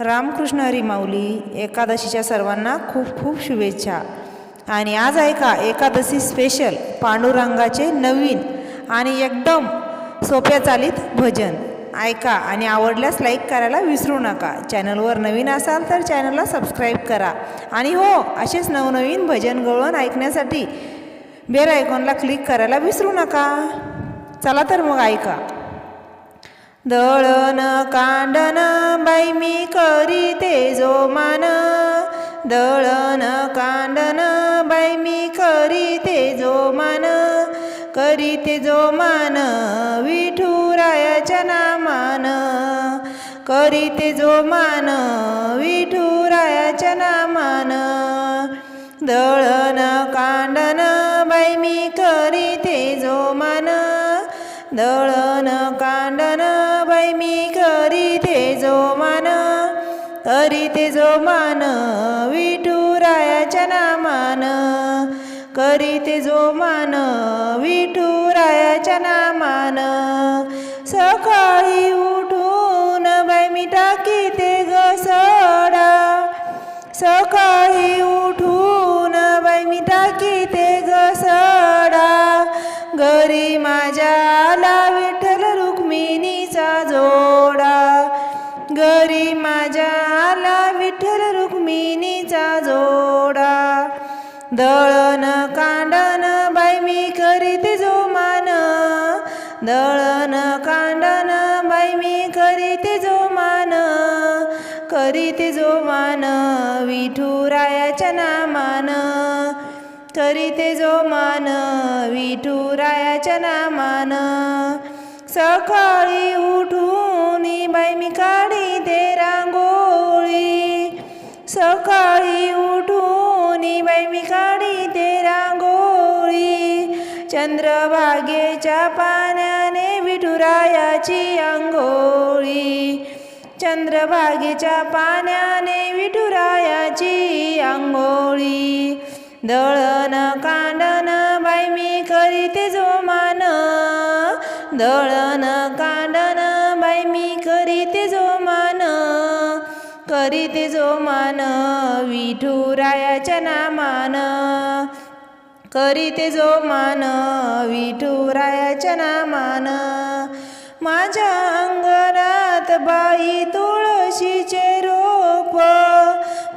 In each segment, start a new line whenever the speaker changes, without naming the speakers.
रामकृष्ण हरी माऊली एकादशीच्या सर्वांना खूप खूप शुभेच्छा. आणि आज ऐका एकादशी स्पेशल पांडुरंगाचे नवीन आणि एकदम सोप्या चालीत भजन. ऐका आणि आवडल्यास लाईक करायला विसरू नका. चॅनलवर नवीन असाल तर चॅनलला सबस्क्राईब करा. आणि हो असेच नवनवीन भजन गळवण ऐकण्यासाठी बेल आयकॉनला क्लिक करायला विसरू नका. चला तर मग ऐका. दळण कांडन काय मी तेजो मान. दळण कांडन बाई मी करीते जोमान करीते जोमान विठुरायाच्या नामान. करीतेजो मान विठुरायाच्या नामान. दळण कांडन बाई मी तेजो मान. दळण कांडन बाई मी करी जोमान मान जोमान विठुरायाच्या नामान. करीते जोमान विठुरायाच्या नामान. सकाळी उठून बाई मी टाकी ते घसडा सकाळी उठून बाई मी टाकी ते घसडा घरी माझ्या आला विठ्ठल रुक्मिणीचा जोडा. घरी माझ्या मिनीचा जोडा. दळण कांडन बाई मी करीते जोमान. दळण कांडन बाई मी करीते जोमान. करीते जोमान विठुरायाच्या नामान. करीते जोमान विठुरायाच्या नामान. सकाळी उठ चंद्रभागेच्या पाण्याने विठुरायाची आंघोळी. चंद्रभागेच्या पाण्याने विठुरायाची आंघोळी. दळण कांडन बाई मी करीते जोमान. दळण कांडन बाई मी करीते जोमान. करीते जोमान विठुरायाच्या नामान. करीते जोमान विठुरायाच्या नामान. माझ्या अंगणात बाई तुळशीचे रोप.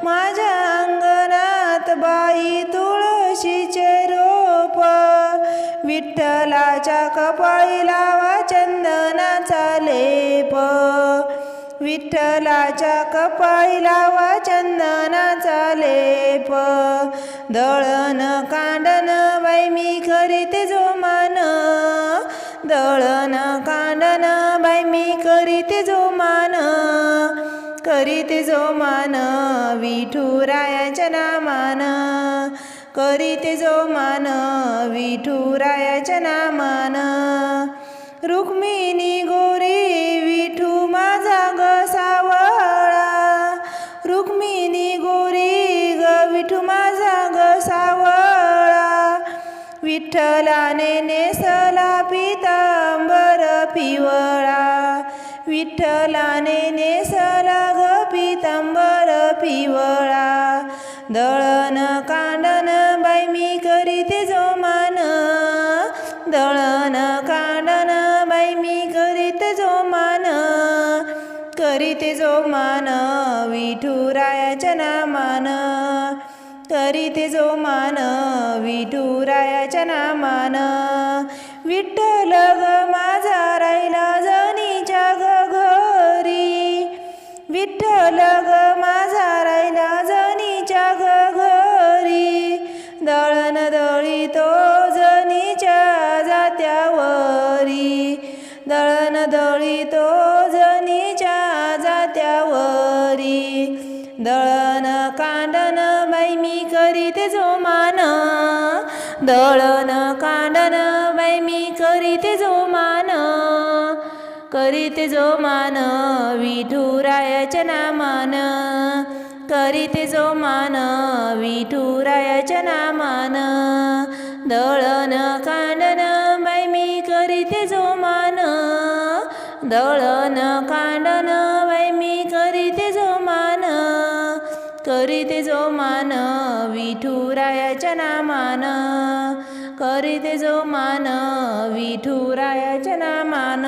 माझ्या अंगणात बाई तुळशीचे रोप. विठ्ठलाच्या कपाळी लावा चंदनाचा लेप. विठ्ठलाच्या कपाळी लावा चंदनाचा लेप. दळण कांड बाई मी करीते जोमान. दळण कांडन बाई मी करीते जोमान. करीते जोमान विठुरायाच्या नामान. करीते जोमान विठुरायाच्या नामान. रुक्मिणी विठ्ठलाने नेसला पितांबर पिवळा. विठ्ठलाने नेसला ग पितांबर पिवळा. दळण कांडन बाई मी करीते जोमान. दळण कांडन बाई मी करीते जोमान. करीते जोमान विठुरायाच्या नामान. तरी ते जो मान विठुरायाच्या नामान. विठ्ठल ग माझा राहिला जनीच्या ग घरी विठ्ठल ग माझा करीते जोमान दळण कांडन बाई मी करीते जोमान करीते जोमान विठुरायाच्या नामान. करीते जोमान विठुरायाच्या नामान. दळण कांडन बाई मी करीते जोमान दळण कांडन मान विठुरायाच्या नामान. करीते जो मान विठुरायाच्या नामान.